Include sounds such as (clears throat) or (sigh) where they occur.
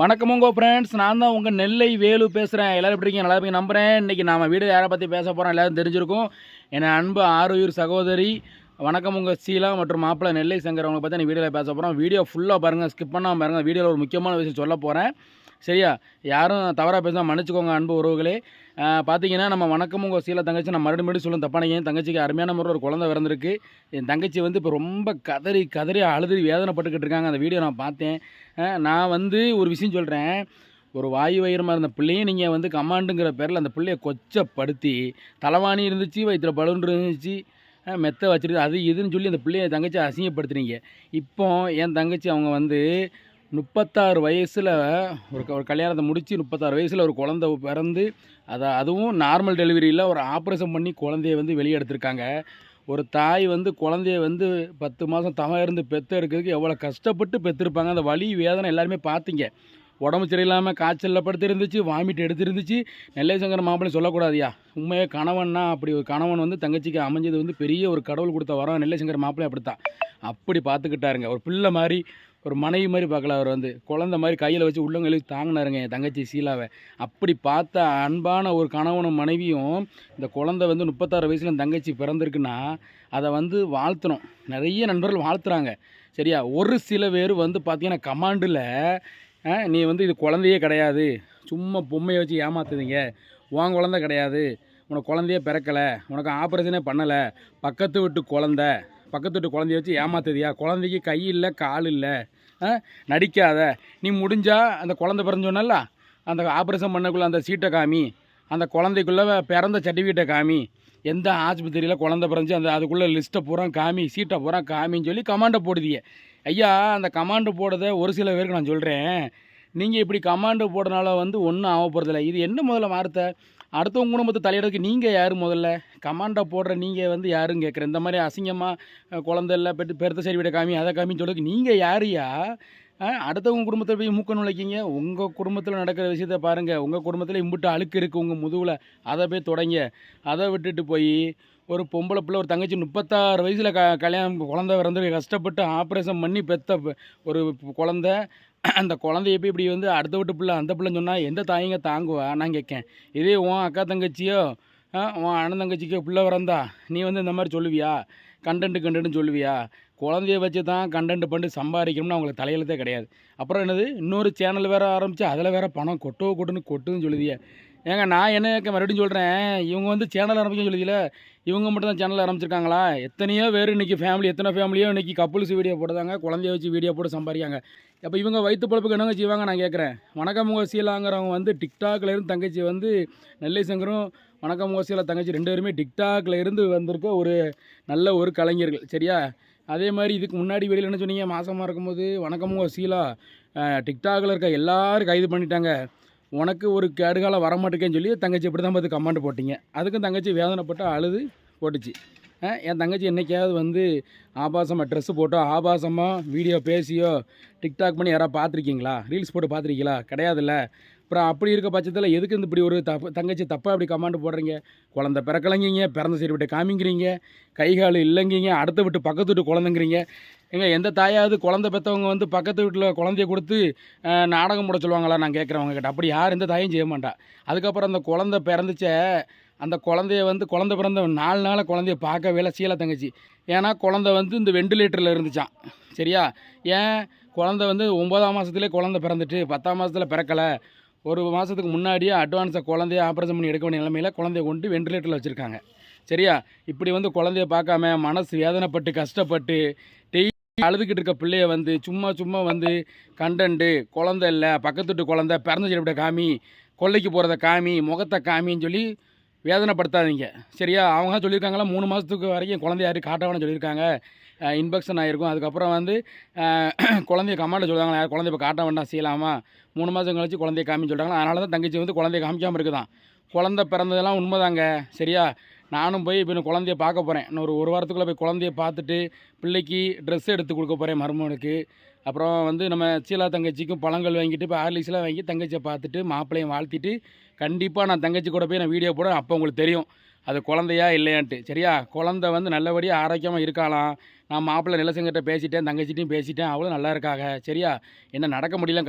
வணக்கமுங்கோ friends நான் தான் உங்கள் நெல்லை வேலு பேசுகிறேன் எல்லோரும் எப்படி இருக்கீங்க? நல்லா இருப்பீங்க. நம்புகிறேன் இன்றைக்கி நம்ம வீடு யாரை பற்றி பேச போகிறோம் எல்லாரும் தெரிஞ்சிருக்கும். என் அன்பு ஆறுயிர் சகோதரி வணக்கம் உங்கள் சீலா மற்றும் மாப்பிள்ளை நெல்லை சங்கர் அவங்களை பற்றி நான் வீடியோவில் பேச போகிறோம் வீடியோ ஃபுல்லாக பாருங்கள் ஸ்கிப் பண்ணாமல் பாருங்கள் வீடியோவில் ஒரு முக்கியமான விஷயம் சொல்ல போகிறேன் சரியா? யாரும் தவறாக பேசினா மன்னிச்சுக்கோங்க அன்பு உறவுகளே. பார்த்தீங்கன்னா நம்ம வணக்கம் உங்கள் சீலா தங்கச்சி. நான் மறுபடியும் மறுபடியும் சொல்லும் தப்பான என் தங்கச்சிக்கு அருமையான முறை ஒரு குழந்தை பிறந்திருக்கு. என் தங்கச்சி வந்து இப்போ ரொம்ப கதறி கதறி அழுது வேதனைப்பட்டுக்கிட்டு இருக்காங்க. அந்த வீடியோ நான் பார்த்தேன். நான் வந்து ஒரு விஷயம் சொல்கிறேன் ஒரு வாயு வயிறமாக இருந்த பிள்ளையும் நீங்கள் வந்து கமாண்டுங்கிற பேரில் அந்த பிள்ளைய கொச்சப்படுத்தி தலைவாணி இருந்துச்சு வயிற்றுல பலூன் இருந்துச்சு மெத்த வச்சுருக்கு. அது இதுன்னு சொல்லி அந்த பிள்ளைய தங்கச்சி அசிங்கப்படுத்துனீங்க இப்போ என் தங்கச்சி அவங்க வந்து முப்பத்தாறு வயசில் ஒரு க- ஒரு கல்யாணத்தை முடித்து முப்பத்தாறு வயசில் ஒரு குழந்தை பிறந்து அதை அதுவும் நார்மல் டெலிவரியில் ஒரு ஆப்ரேஷன் பண்ணி குழந்தைய வந்து வெளியே எடுத்திருக்காங்க ஒரு தாய் வந்து குழந்தைய வந்து பத்து மாதம் தவம் இருந்து பெற்று எடுக்கிறதுக்கு எவ்வளோ கஷ்டப்பட்டு பெற்றிருப்பாங்க அந்த வலி வேதனை எல்லாருமே பார்த்தீங்க. உடம்பு சரியில்லாமல் காய்ச்சலில் படுத்து இருந்துச்சு வாமிட் எடுத்துருந்துச்சு. நெல்லை சங்கர மாப்பிள்ளை சொல்லக்கூடாதியா உண்மையே கணவன்னா அப்படி ஒரு கணவன் வந்து தங்கச்சிக்கு அமைஞ்சது வந்து பெரிய ஒரு கடவுள் கொடுத்த வரோம் நெல்லை சங்கர மாப்பிள்ளை அப்படித்தான். அப்படி பார்த்துக்கிட்டாருங்க. ஒரு பிள்ளை மாதிரி ஒரு மனைவி மாதிரி பார்க்கல அவர் வந்து. குழந்த மாதிரி கையில் வச்சு உள்ளவங்க தாங்கினாருங்க என் தங்கச்சி சீலாவை. அப்படி பார்த்த அன்பான ஒரு கணவனும் மனைவியும் இந்த குழந்தை வந்து முப்பத்தாறு வயசில் என் தங்கச்சி பிறந்திருக்குன்னா அதை வந்து வாழ்த்தணும். நிறைய நண்பர்கள் வாழ்த்துறாங்க. சரியா? ஒரு சில பேர் வந்து பார்த்தீங்கன்னா கமாண்டில் நீ வந்து இது குழந்தையே கிடையாது. சும்மா பொம்மையை வச்சு ஏமாத்துதீங்க. உன் குழந்தை கிடையாது. உனக்கு குழந்தையே பிறக்கலை. உனக்கு ஆப்ரேஷனே பண்ணலை. பக்கத்து வீட்டு குழந்த. பக்கத்து வீட்டு குழந்தைய வச்சு ஏமாத்துதியா குழந்தைக்கு கை இல்லை கால் இல்லை. ஆ? நடிக்காத. நீ முடிஞ்சால் அந்த குழந்தை பிறந்தோன்னல்ல அந்த ஆப்ரேஷன் பண்ணக்குள்ள அந்த சீட்டை காமி. அந்த குழந்தைக்குள்ளே பிறந்த சர்டிஃபிகேட்டை காமி. எந்த ஆஸ்பத்திரியில் குழந்தை பிறந்துச்சு அந்த அதுக்குள்ளே லிஸ்ட்டை பூரா காமி சீட்டை பூரா காமின்னு சொல்லி கமாண்டை போடுதிய. ஐயா அந்த கமாண்டு போடுறத ஒரு சில பேருக்கு நான் சொல்கிறேன் நீங்கள் இப்படி கமாண்டு போடுறனால வந்து ஒன்றும் ஆக போகிறதில்ல இது என்ன முதல்ல வார்த்தை? அடுத்தவங்க குடும்பத்தை தலையிடறதுக்கு நீங்கள் யார் முதல்ல? கமாண்டை போடுற நீங்கள் வந்து யாருன்னு கேட்குறேன். இந்த மாதிரி அசிங்கமாக குழந்தை இல்லை பெற்று பெருத்த சரி விட காமி அதை காமின்னு சொல்றதுக்கு நீங்கள் யாரையா? அடுத்தவங்க குடும்பத்தை போய் மூக்க நுழைக்கிங்க. உங்கள் குடும்பத்தில் நடக்கிற விஷயத்த பாருங்கள் உங்கள் குடும்பத்தில் இம்புட்டு அழுக்கு இருக்குது உங்கள் முதுகில். அதை போய் தொடங்க. அதை விட்டுட்டு போய் ஒரு பொம்பளை பிள்ளை ஒரு தங்கச்சி முப்பத்தாறு வயசில் க கல்யாணம் குழந்த பிறந்து கஷ்டப்பட்டு ஆப்ரேஷன் பண்ணி பெத்த ஒரு குழந்தை (clears throat) அந்த குழந்தைய போய் இப்படி வந்து அடுத்த விட்டு பிள்ளை அந்த பிள்ளைன்னு சொன்னால் எந்த தாயங்க தாங்குவா? நான் கேட்கேன். இதே உன் அக்கா தங்கச்சியோ உன் அண்ணன் தங்கச்சிக்கோ பிள்ளை பிறந்தா நீ வந்து இந்த மாதிரி சொல்லுவியா? கண்டென்ட் கண்டென்ட்னு சொல்லுவியா? குழந்தைய வச்சு தான் கண்டென்ட் பண்ணி சம்பாதிக்கணும்னு அவங்களுக்கு தலையெழுத்தே கிடையாது. அப்புறம் என்னது? இன்னொரு சேனல் வேறு ஆரம்பித்து அதில் வேறு பணம் கொட்டோ கொட்டுன்னு கொட்டுன்னு சொல்லுதியே. ஏங்க நான் என்ன கேட்க மறுபடியும் சொல்கிறேன் இவங்க வந்து சேனல் ஆரம்பிக்க சொல்லுதில்ல இவங்க மட்டும் தான் சேனல் ஆரம்பிச்சிருக்காங்களா? எத்தனையோ பேர் இன்றைக்கி ஃபேமிலி எத்தனை ஃபேமிலியோ இன்றைக்கி கப்புள்ஸ் வீடியோ போடுறாங்க குழந்தைய வச்சு வீடியோ போட்டு சம்பாதிக்காங்க அப்போ இவங்க வயிற்று பழப்புக்கு என்னங்க செய்வாங்க நான் கேட்குறேன் வணக்கம் முகசீலாங்கிறவங்க வந்து டிக்டாக்ல இருந்து தங்கச்சி வந்து நெல்லை சங்கரும் வணக்கம் உங்கள் தங்கச்சி ரெண்டு பேருமே டிக்டாக்ல இருந்து வந்திருக்க ஒரு நல்ல ஒரு கலைஞர்கள் சரியா? அதே மாதிரி இதுக்கு முன்னாடி வெளியில் என்ன சொன்னீங்க? மாசமாக இருக்கும்போது வணக்கம் உங்கள் சீலா டிக்டாக்ல இருக்க எல்லோரும் கைது பண்ணிட்டாங்க. உனக்கு ஒரு கேடுகாலம் வரமாட்டேக்கேன்னு சொல்லி தங்கச்சி இப்படி தான் பார்த்து கமாண்ட் போட்டிங்க. அதுக்கும் தங்கச்சி வேதனைப்பட்டு அழுது போட்டுச்சு. என் தங்கச்சி என்னைக்காவது வந்து ஆபாசமாக ட்ரெஸ்ஸு போட்டோ ஆபாசமாக வீடியோ பேசியோ டிக்டாக் பண்ணி யாராவது பார்த்துருக்கீங்களா? ரீல்ஸ் போட்டு பார்த்துருக்கீங்களா? கிடையாதுல்ல. அப்புறம் அப்படி இருக்க பட்சத்தில் எதுக்கு இந்த இப்படி ஒரு தப்பு தங்கச்சி தப்பாக அப்படி கமாண்ட் போடுறீங்க? குழந்த பிறக்கலைங்கிங்க பிறந்த சரி விட்டு காமிக்கிறீங்க கை கால் இல்லைங்கிங்க அடுத்த விட்டு பக்கத்து வீட்டு குழந்தைங்கிறீங்க. எங்க எந்த தாயாவது குழந்தை பெற்றவங்க வந்து பக்கத்து வீட்டில் குழந்தைய கொடுத்து நாடகம் போட சொல்லுவாங்களா? நான் கேட்குறவங்க கிட்ட அப்படி யார் எந்த தாயும் செய்ய மாட்டா. அதுக்கப்புறம் அந்த குழந்தை பிறந்துச்ச அந்த குழந்தைய வந்து குழந்தை பிறந்த நாலு நாள் குழந்தைய பார்க்கவே இல்லை சீலை தங்கச்சி. ஏன்னா குழந்தை வந்து இந்த வெண்டிலேட்டரில் இருந்துச்சான் சரியா? ஏன்? குழந்தை வந்து ஒன்பதாம் மாதத்துலேயே குழந்தை பிறந்துட்டு பத்தாம் மாதத்தில் பிறக்கலை. ஒரு மாதத்துக்கு முன்னாடியே அட்வான்ஸை குழந்தைய ஆப்ரேஷன் பண்ணி எடுக்க வேண்டிய நிலமையில குழந்தைய கொண்டு வெண்டிலேட்டரில் வச்சுருக்காங்க. சரியா? இப்படி வந்து குழந்தைய பார்க்காம மனசு வேதனைப்பட்டு கஷ்டப்பட்டு டெய்லி அழுதுகிட்டு இருக்க பிள்ளைய வந்து சும்மா சும்மா வந்து கண்டண்டு குழந்தை இல்லை பக்கத்து வீட்டு குழந்தை பிறந்த செடிப்பட்ட காமி கொல்லைக்கு போகிறத காமி முகத்தை காமின்னு சொல்லி வேதனைப்படுத்தாதீங்க. சரியா? அவங்க தான் சொல்லியிருக்காங்களா? மூணு மாதத்துக்கு வரைக்கும் குழந்தைய யாரும் காட்டவனு சொல்லியிருக்காங்க. இன்ஃபெக்ஷன் ஆகிருக்கும் அதுக்கப்புறம் வந்து (clears throat) குழந்தைய கமாண்ட சொல்லுவாங்க யார் குழந்தைய இப்போ காட்ட வேண்டாம் செய்யலாமா? மூணு மாதம் கழிச்சு குழந்தைய காமின்னு சொல்கிறாங்க அதனால தான் தங்கச்சி வந்து குழந்தைய காமிக்காமல் இருக்குதான். குழந்தை பிறந்ததெல்லாம் உண்மைதாங்க. சரியா? நானும் போய் இப்போ இன்னும் குழந்தைய பார்க்க போகிறேன் இன்னொரு ஒரு வாரத்துக்குள்ளே போய் குழந்தைய பார்த்துட்டு பிள்ளைக்கு ட்ரெஸ் எடுத்து கொடுக்க போகிறேன் மருமகனுக்கு அப்புறம் வந்து நம்ம சீலா தங்கச்சிக்கும் பழங்கள் வாங்கிட்டு இப்போ ஆர்லிஸ்லாம் வாங்கி தங்கச்சியை பார்த்துட்டு மாப்பிள்ளையும் வாழ்த்திட்டு கண்டிப்பாக நான் தங்கச்சி கூட போய் நான் வீடியோ போடுறேன் அப்போ உங்களுக்கு தெரியும். அது குழந்தையா இல்லையான்ட்டு. சரியா? குழந்தை வந்து நல்லபடியாக ஆரோக்கியமாக இருக்காளாம். நான் மாப்பிள்ளை நிலசங்கிட்ட பேசிட்டேன் தங்கச்சிட்டையும் பேசிட்டேன். அவளும் நல்லா இருக்காங்க சரியா? என்ன நடக்க முடியல